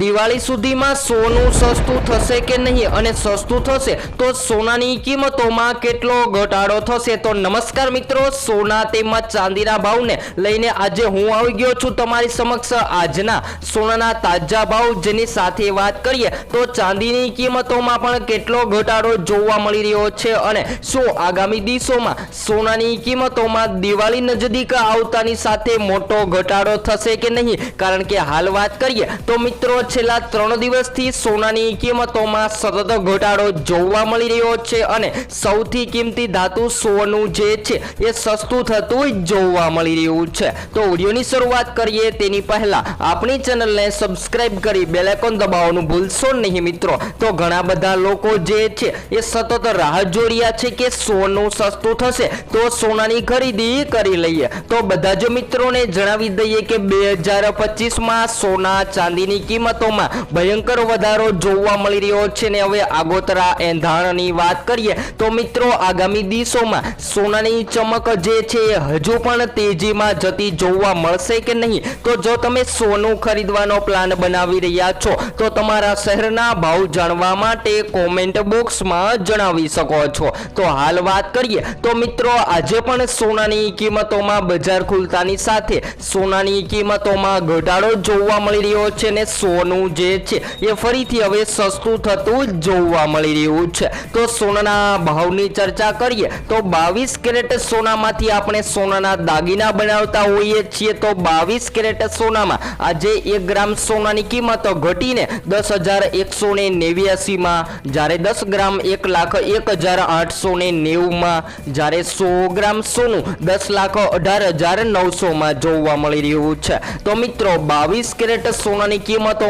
દિવાળી સુધીમાં સોનું સસ્તું થશે કે નહીં? અને સસ્તું થશે તો સોનાની કિંમતોમાં કેટલો ઘટાડો થશે? તો નમસ્કાર મિત્રો, સોના તેમજ ચાંદીના ભાવને લઈને આજે હું આવી ગયો છું તમારી સમક્ષ. આજના સોનાના તાજા ભાવ જેની સાથે વાત કરીએ તો ચાંદીની કિંમતોમાં પણ કેટલો ઘટાડો જોવા મળી રહ્યો છે અને શું આગામી દિવસોમાં સોનાની કિંમતોમાં દિવાળી નજદીક આવતાની સાથે મોટો ઘટાડો થશે કે નહીં? કારણ કે હાલ વાત કરીએ તો મિત્રો છેલ્લા ત્રણ દિવસથી સોનાની કિંમતોમાં સતત ઘટાડો જોવા મળી રહ્યો છે અને સૌથી કિંમતી ધાતુ સોનું જે છે એ સસ્તું થતું જોવા મળી રહ્યું છે. તો ઓડિયોની શરૂઆત કરીએ તેની પહેલા આપણી ચેનલને સબસ્ક્રાઇબ કરી બેલ આઇકોન દબાવવાનું ભૂલશો નહીં મિત્રો. તો ઘણા બધા લોકો જે છે એ સતત રાહ જોઈ રહ્યા છે કે સોનું સસ્તું થશે તો સોનાની ખરીદી કરી લઈએ. તો બધા જ મિત્રોને જણાવી દઈએ કે બે હજાર પચીસમાં સોના ચાંદીની કિંમતોમાં ભયંકર વધારો જોવા મળી રહ્યો છે ને હવે આગોતરા એંધાણની વાત કરીએ તો મિત્રો આગામી દિવસોમાં સોનાની ચમક જે છે હજુ પણ તેજીમાં જતી જોવા મળશે કે નહીં? તો જો તમે સોનું ખરીદવાનો પ્લાન બનાવી રહ્યા છો, તો તમારા શહેરના ભાવ જાણવા માટે કોમેન્ટ બોક્સમાં જણાવી શકો છો. તો હાલ વાત કરીએ, તો મિત્રો આજે પણ સોનાની કિંમતોમાં બજાર ખુલતાની સાથે સોનાની કિંમતોમાં ઘટાડો જોવા મળી રહ્યો છે ને સોનું જે છે, એ ફરીથી હવે સસ્તું થતું જોવા મળી રહ્યું છે. તો સોનાના ભાવની ચર્ચા કરીએ, તો બાવીસ કેરેટ સોનામાંથી આપણે સોનાના દાગીના બનાવતા હોઈએ છીએ, તો બાવીસ કેરેટ સોનામાં આજે એક ગ્રામ સોનાની કિંમત ઘટીને દસ હજાર એકસો ને નેવ્યાસીમાં, જ્યારે દસ ગ્રામ એક લાખ એક હજાર આઠસો ને નેવુંમાં, જ્યારે સો ગ્રામ સોનું દસ લાખ અઢાર હજાર નવસોમાં જોવા મળી રહ્યું છે. તો મિત્રો, બાવીસ કેરેટ સોનાની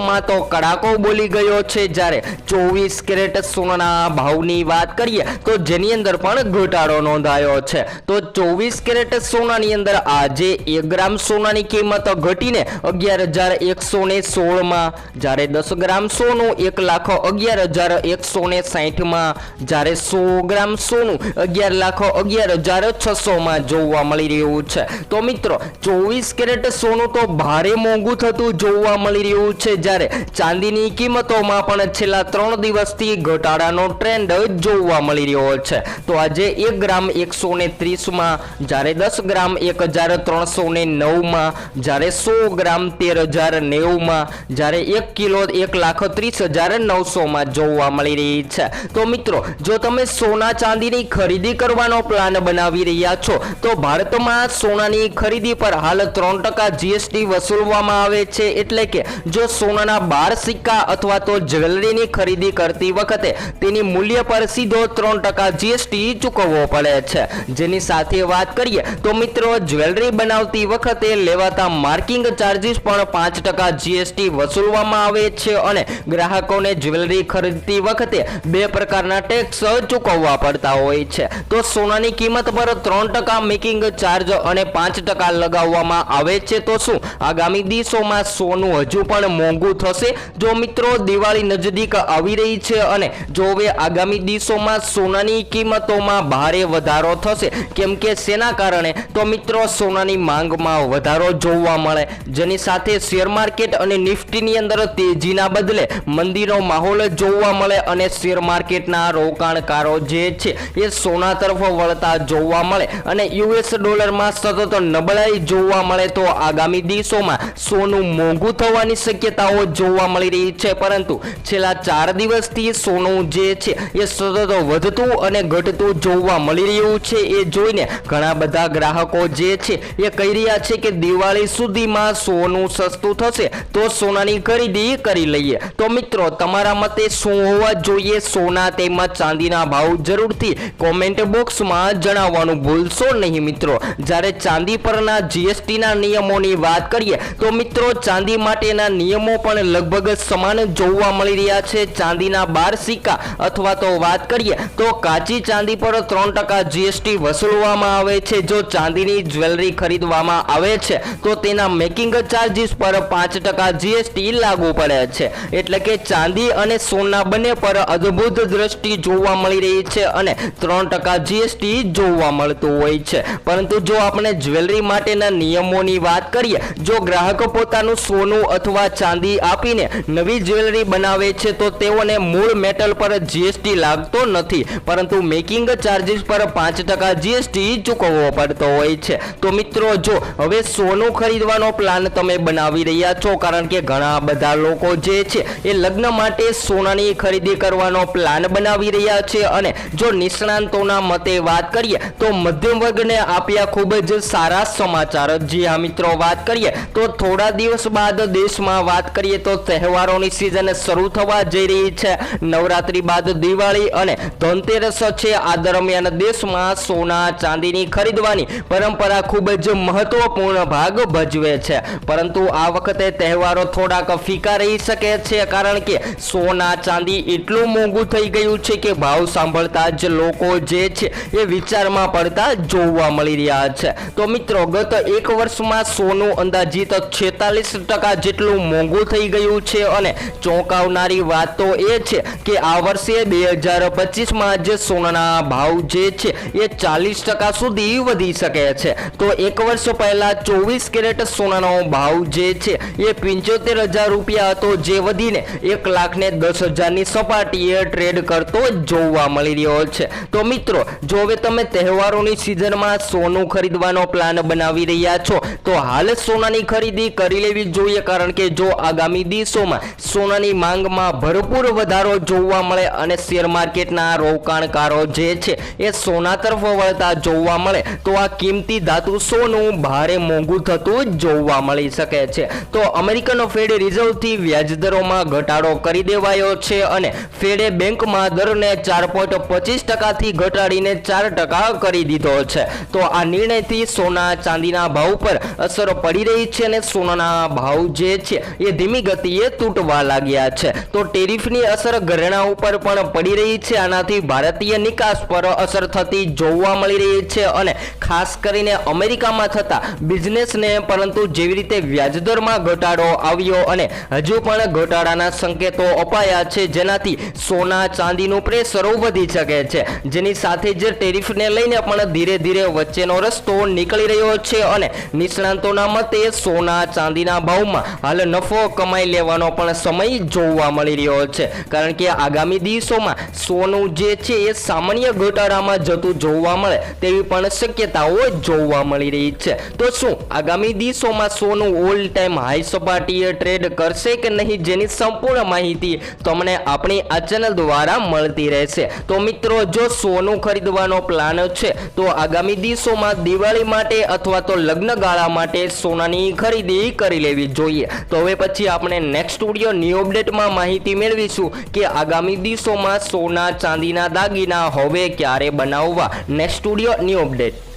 કિંમતોમાં તો કડાકો બોલી ગયો છે. જ્યારે ચોવીસ કેરેટ સોનાના ભાવની વાત કરીએ, તો જેની અંદર પણ ઘટાડો નોંધાયો છે. તો ચોવીસ કેરેટ સોનાની અંદર આજે એક ગ્રામ સોનાની કિંમત ઘટીને અગિયાર હજાર એકસો ને સોળમાં, જ્યારે દસ ગ્રામ સોનું એક લાખ અગિયાર હજાર એકસો ને સાહીઠમાં જ્યારે સો ગ્રામ સોનું અગિયાર લાખ અગિયાર હજાર છસોમાં જોવા મળી રહ્યું છે. તો મિત્રો, ચોવીસ કેરેટ સોનું તો ભારે મોંઘું થતું જોવા મળી રહ્યું છે. જ્યારે ચાંદીની કિંમતોમાં પણ છેલ્લા ત્રણ દિવસથી ઘટાડાનો ટ્રેન્ડ જોવા મળી રહ્યો છે. તો આજે એક ગ્રામ એકસો ને ત્રીસમાં, જ્યારે દસ ગ્રામ એક હજાર ત્રણસો ને નવમાં, જ્યારે સો ગ્રામ તેર હજાર નેવુંમાં, જ્યારે એક કિલો એક લાખ ત્રીસ હજાર નવસોમાં જોવા મળી રહી છે. તો મિત્રો, જો તમે સોના ચાંદીની ખરીદી કરવાનો પ્લાન બનાવી રહ્યા છો, તો ભારતમાં સોનાની ખરીદી પર હાલ ત્રણ ટકા જીએસટી વસૂલવામાં આવે છે. એટલે કે જો સોનાના બાર સિક્કા અથવા તો જ્વેલરીની ખરીદી કરતી વખતે તેની મૂલ્ય પર સીધો ત્રણ ટકા જીએસટી ચૂકવવો પડે છે. જેની સાથે વાત કરીએ તો મિત્રો, જ્વેલરી બનાવતી વખતે લેવાતા માર્કિંગ ચાર્જીસ પણ પાંચ ટકા જીએસટી વસૂલવામાં આવે છે અને ગ્રાહકોને જ્વેલરી ખરીદતી વખતે બે પ્રકારના ટેક્સ ચૂકવવા પડતા હોય છે. તો સોનાની કિંમત પર ત્રણ ટકા મેકિંગ ચાર્જ અને પાંચ ટકા લગાવવામાં આવે છે તો શું? આગામી દિવસોમાં સોનું હજુ પણ મોંઘું થશે. જો મિત્રો, દિવાળી નજદીક આવી રહી છે અને જો હવે આગામી દિવસોમાં સોનાની કિંમતોમાં ભારે વધારો થશે. કેમ કે સેના કારણે? તો મિત્રો, સોનાની માંગમાં વધારો જોવા મળે. જેની સાથે શેર માર્કેટ અને નિફ્ટીની અંદર તેજીના બદલે મંદીનો માહોલ જોવા મળે અને શેર માર્કેટના રોકાણકારો જે છે, એ સોના તરફ વળતા જોવા મળે અને યુએસ ડોલરમાં સતત નબળાઈ જોવા મળે તો આગામી દિવસોમાં સોનું મોંઘું થવાની શક્યતાઓ જોવા મળી રહી છે, પરંતુ છેલ્લા ચાર દિવસથી સોનું જે છે એ સતત વધતું અને ઘટતું જોવા મળી રહ્યું છે. એ જોઈને ઘણા બધા ગ્રાહકો જે છે એ કહી રહ્યા છે કે દિવાળી સુધીમાં સોનું સસ્તું થશે, તો સોનાની ખરીદી કરી લઈએ. તો મિત્રો, તમારા મતે શું હોવા જોઈએ? સોના તેમજ ચાંદીના ભાવ જરૂરથી કોમેન્ટ બોક્સમાં જણાવવાનું ભૂલશો નહીં મિત્રો. જ્યારે ચાંદી પરના જીએસટીના નિયમોની વાત કરીએ, તો મિત્રો, ચાંદી માટેના નિયમો પણ લગભગ સમાન જોવા મળી રહ્યા છે. ચાંદીના બાર સિક્કા અથવા તો વાત કરીએ તો કાચી ચાંદી પર ત્રણ ટકા જીએસટી વસૂલવામાં આવે છે. જો ચાંદીની જ્વેલરી ખરીદવામાં આવે છે, તો તેના મેકિંગ ચાર્જીસ પર પાંચ ટકા જીએસટી લાગુ પડે છે. એટલે કે ચાંદી અને સોના બંને પર અદ્ભુત દ્રષ્ટિ જોવા મળી રહી છે અને ત્રણ ટકા જીએસટી જોવા મળતું હોય છે. પરંતુ જો આપણે જ્વેલરી માટેના નિયમોની વાત કરીએ, જો ગ્રાહકો પોતાનું સોનું અથવા ચાંદી સબસિડી આપીને નવી જ્વેલરી બનાવે છે તો તેઓને મૂળ મેટલ પર જીએસટી લાગતો નથી, પરંતુ મેકિંગ ચાર્જીસ પર પાંચ ટકા જીએસટી ચૂકવવો પડતો હોય છે. તો મિત્રો, જો હવે સોનું ખરીદવાનો પ્લાન તમે બનાવી રહ્યા છો, કારણ કે ઘણા બધા લોકો જે છે એ લગ્ન માટે સોનાની ખરીદી કરવાનો પ્લાન બનાવી રહ્યા છે અને જો નિષ્ણાંતોના મતે વાત કરીએ, તો મધ્યમ વર્ગને આપ્યા ખૂબ જ સારા સમાચાર. જી હા મિત્રો, વાત કરીએ, તો થોડા દિવસ બાદ દેશમાં વાત કરીએ તો તહેવારોની સિઝન શરૂ થવા જઈ રહી છે. નવરાત્રી બાદ દિવાળી અને ધનતેરસ છે. આ દરમિયાન દેશમાં સોના ચાંદીની ખરીદવાની પરંપરા ખૂબ જ મહત્વપૂર્ણ ભાગ ભજવે છે. પરંતુ આ વખતે તહેવારો થોડાક ફીકા રહી શકે છે કારણ કે સોના ચાંદી એટલું મોંઘું થઈ ગયું છે કે ભાવ સાંભળતા જ લોકો જે છે એ વિચારમાં પડતા જોવા મળી રહ્યા છે. તો મિત્રો, ગત એક વર્ષમાં સોનું અંદાજિત છેતાલીસ ટકા જેટલું મોંઘું થઈ ગયું છે અને ચોંકાવનારી વાત તો એ છે કે આ વર્ષે બે હજાર પચીસમાં જે સોનાના ભાવ જે છે એ ચાલીસ ટકા સુધી વધી શકે છે. તો એક વર્ષ પહેલા ચોવીસ કેરેટ સોનાનો ભાવ જે છે એ પંચોતેર હજાર રૂપિયા હતો. જે વધીને એક લાખ ને દસ હજારની સપાટીએ ટ્રેડ કરતો જોવા મળી રહ્યો છે. તો મિત્રો, જો હવે તમે તહેવારોની સિઝનમાં સોનું ખરીદવાનો પ્લાન બનાવી રહ્યા છો, તો હાલ સોનાની ખરીદી કરી લેવી જોઈએ. કારણ કે જો આગામી દિવસોમાં સોનાની માંગમાં ભરપૂર વધારો જોવા મળે અને શેર માર્કેટના રોકાણકારો જે છે એ સોના તરફ વળતા જોવા મળે. તો આ કિંમતી ધાતુ સોનું ભારે મોંઘું થતું જોવા મળી શકે છે. તો અમેરિકન ફેડ રિઝર્વથી વ્યાજદરોમાં ઘટાડો કરી દેવાયો છે અને ફેડે બેંકમાં દરને ચાર પોઈન્ટ પચીસ ટકાથી ઘટાડીને ચાર ટકા કરી દીધો છે. તો આ નિર્ણયથી સોના ચાંદીના ભાવ પર અસર પડી રહી છે અને સોનાના ભાવ જે છે એ ધીમી ગતિએ તૂટવા લાગ્યા છે. તો ટેરિફની અસર ઘરેણા ઉપર પણ પડી રહી છે. આનાથી ભારતીય નિકાસ પર અસર થતી જોવા મળી રહી છે અને ખાસ કરીને અમેરિકામાં થતા બિઝનેસને પરંતુ જેવી રીતે વ્યાજદરમાં ઘટાડો આવ્યો અને હજુ પણ ઘટાડાના સંકેતો અપાયા છે, જેનાથી સોના, ચાંદીનું પ્રેશર વધી શકે છે. જેની સાથે જ ટેરિફને લઈને પણ ધીરે ધીરે વચ્ચેનો રસ્તો નીકળી રહ્યો છે અને નિષ્ણાંતોના મતે સોના, ચાંદીના ભાવમાં હાલ નફો કમાઈ લેવાનો પણ સમય જોવા મળી રહ્યો છે. કારણ કે આગામી દિવસોમાં સોનું જે છે એ સામાન્ય ઘટાડામાં જતું જોવા મળે તેવી પણ શક્યતાઓ જોવા મળી રહી છે. તો શું આગામી દિવસોમાં સોનું ઓલ ટાઈમ હાઈ સપાટીએ ટ્રેડ કરશે કે નહીં જેની સંપૂર્ણ માહિતી તમને આપણી આ ચેનલ દ્વારા મળતી રહેશે. તો મિત્રો, જો સોનું ખરીદવાનો પ્લાન છે, તો આગામી દિવસોમાં દિવાળી માટે અથવા તો લગ્નગાળા માટે સોનાની ખરીદી કરી લેવી જોઈએ. તો હવે પછી આપણે નેક્સ્ટ સ્ટુડિયો ન્યૂ અપડેટમાં માહિતી મેળવીશું કે આગામી દિવસોમાં સોના, ચાંદીના દાગીના હવે ક્યારે બનાવવા? Next studio new update